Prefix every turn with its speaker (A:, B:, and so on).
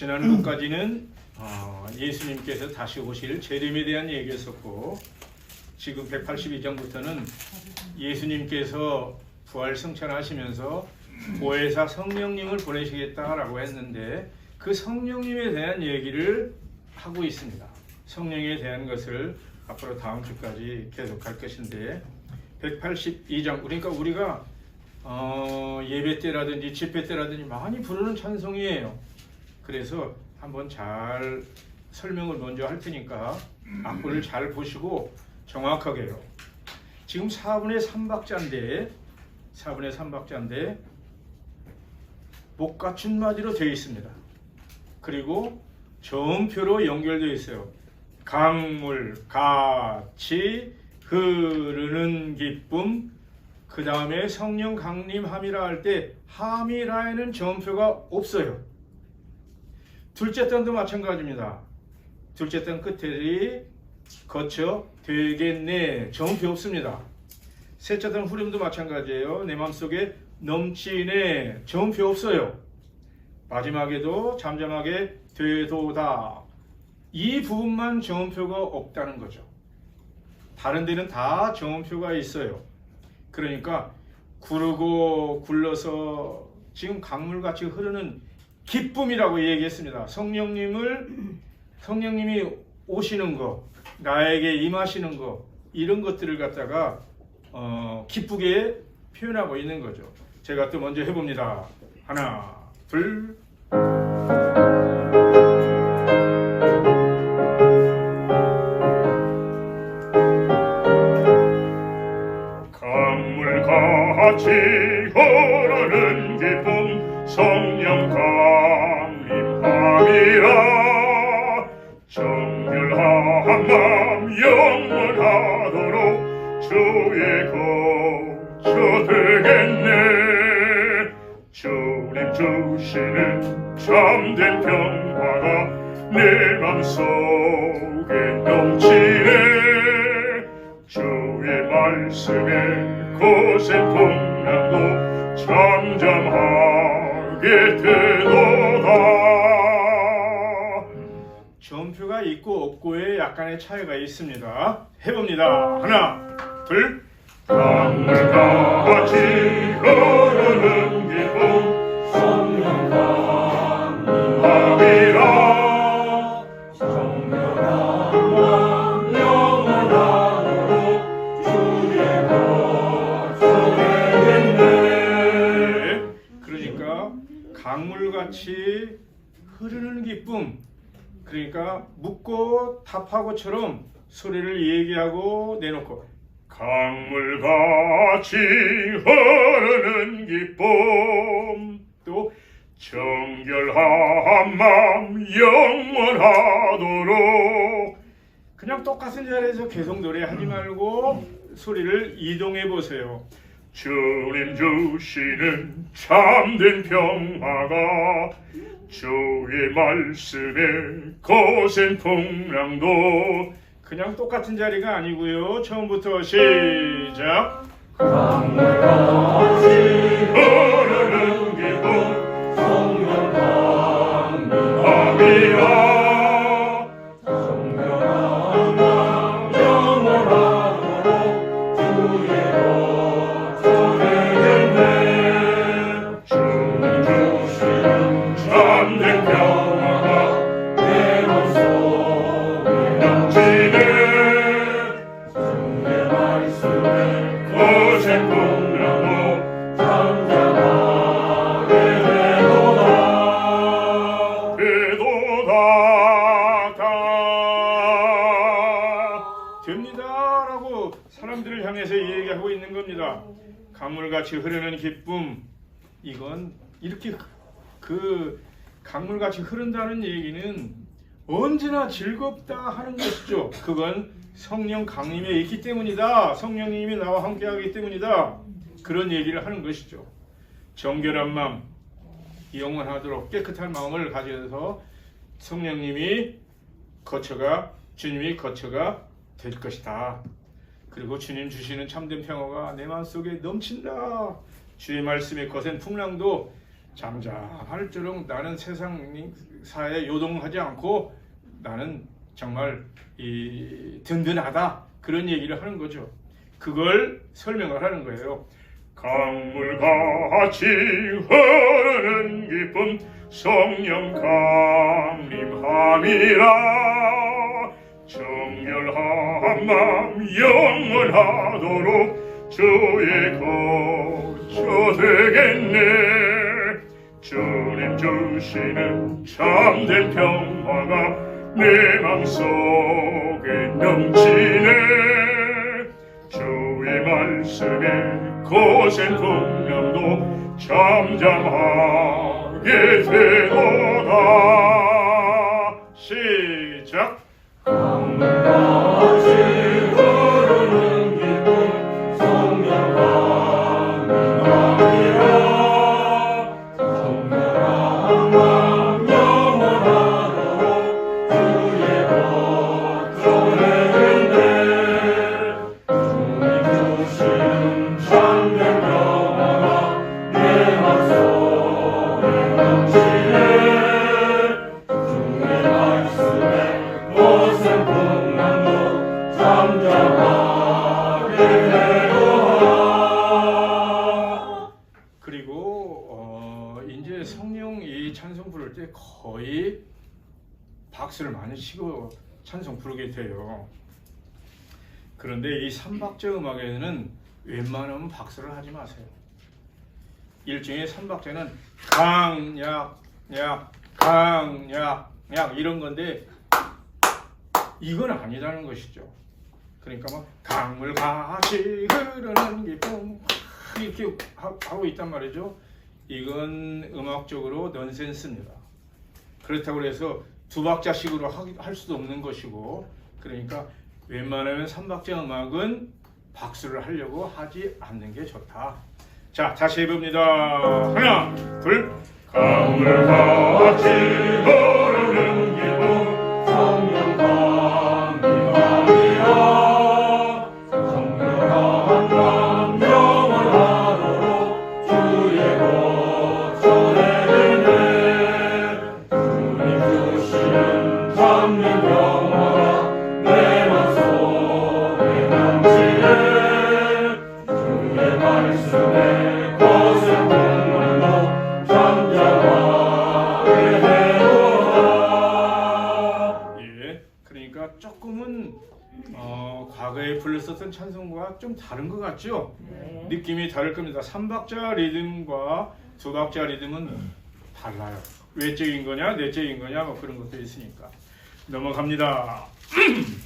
A: 지난주까지는 어, 예수님께서 다시 오실 재림에 대한 얘기였었고 지금 182장부터는 예수님께서 부활 승천하시면서 보혜사 성령님을 보내시겠다라고 했는데 그 성령님에 대한 얘기를 하고 있습니다. 성령에 대한 것을 앞으로 다음 주까지 계속할 것인데 182장 그러니까 우리가 어, 예배 때라든지 집회 때라든지 많이 부르는 찬송이에요. 그래서 한번 잘 설명을 먼저 할 테니까 악보를 잘 보시고 정확하게요. 지금 4분의 3박자인데 4분의 3박자인데 목 갖춘 마디로 되어 있습니다. 그리고 저음표로 연결되어 있어요. 강물 같이 흐르는 기쁨 그 다음에 성령 강림함이라 할 때 함이라에는 저음표가 없어요. 둘째 단도 마찬가지입니다. 둘째 단 끝에 거쳐 되겠네 저음표 없습니다. 셋째 단 후렴도 마찬가지예요. 내 마음속에 넘치네 저음표 없어요. 마지막에도 잠잠하게 되도다 이 부분만 저음표가 없다는 거죠. 다른 데는 다 저음표가 있어요. 그러니까 구르고 굴러서 지금 강물같이 흐르는 기쁨이라고 얘기했습니다. 성령님을 성령님이 오시는 거, 나에게 임하시는 거 이런 것들을 갖다가 어, 기쁘게 표현하고 있는 거죠. 제가 또 먼저 해봅니다. 하나, 둘. 정결한 맘 영원하도록 주의 거처 되겠네. 주님 주시는 참된 평화가 내 맘속에 넘치네. 주의 말씀에 거센 풍랑도 잠잠하게 되도 다 전표가 있고 없고에 약간의 차이가 있습니다. 해봅니다. 하나 둘. 강물같이 흐르는 기쁨 성령감이라 네, 그러니까 강물같이 흐르는 기쁨 그러니까 묻고 답하고처럼 소리를 얘기하고 내놓고 강물같이 흐르는 기쁨. 또 정결한 맘 영원하도록. 그냥 똑같은 자리에서 계속 노래하지 말고 소리를 이동해 보세요. 주님 주시는 참된 평화가 주의 말씀에 거센 풍랑도 그냥 똑같은 자리가 아니고요. 처음부터 시작. 흐르는 됩니다라고 사람들을 향해서 얘기하고 있는 겁니다. 강물같이 흐르는 기쁨 이건 이렇게 그 강물같이 흐른다는 얘기는 언제나 즐겁다 하는 것이죠. 그건 성령 강림에 있기 때문이다. 성령님이 나와 함께하기 때문이다. 그런 얘기를 하는 것이죠. 정결한 마음, 영원하도록 깨끗한 마음을 가져서 성령님이 거처가 주님이 거처가 될 것이다. 그리고 주님 주시는 참된 평화가 내 마음속에 넘친다. 주의 말씀의 거센 풍랑도 잠잠할수록 나는 세상 사에 요동하지 않고 나는 정말 이 든든하다 그런 얘기를 하는 거죠. 그걸 설명을 하는 거예요. 강물같이 흐르는 기쁨 성령 강림함이라 마음 영원하도록 주의 거처 되겠네. 주님 주시는 참된 평화가 내 맘속에 넘치네. 주의 말씀에 거센 풍랑도 잠잠하게 되도다. 시작.
B: 강물
A: 박수를 많이 치고 찬송 부르게 돼요. 그런데 이 삼박자 음악에는 웬만하면 박수를 하지 마세요. 일종의 삼박자는 강약, 약, 강약, 약 이런 건데 이건 아니라는 것이죠. 그러니까 뭐 강물 같이 흐르는 기쁨 이렇게 하- 하고 있단 말이죠. 이건 음악적으로 넌센스입니다. 그렇다고 해서 두 박자씩으로 하- 할 수도 없는 것이고 그러니까 웬만하면 삼박자 음악은 박수를 하려고 하지 않는 게 좋다. 자, 다시 해봅니다. 하나, 둘. 강물같이 흐르는 어, 과거에 불렀었던 찬송과 좀 다른 것 같죠? 느낌이 다를 겁니다. 3박자 리듬과 두 박자 리듬은 달라요. 외적인 거냐, 내적인 거냐, 뭐 그런 것도 있으니까. 넘어갑니다.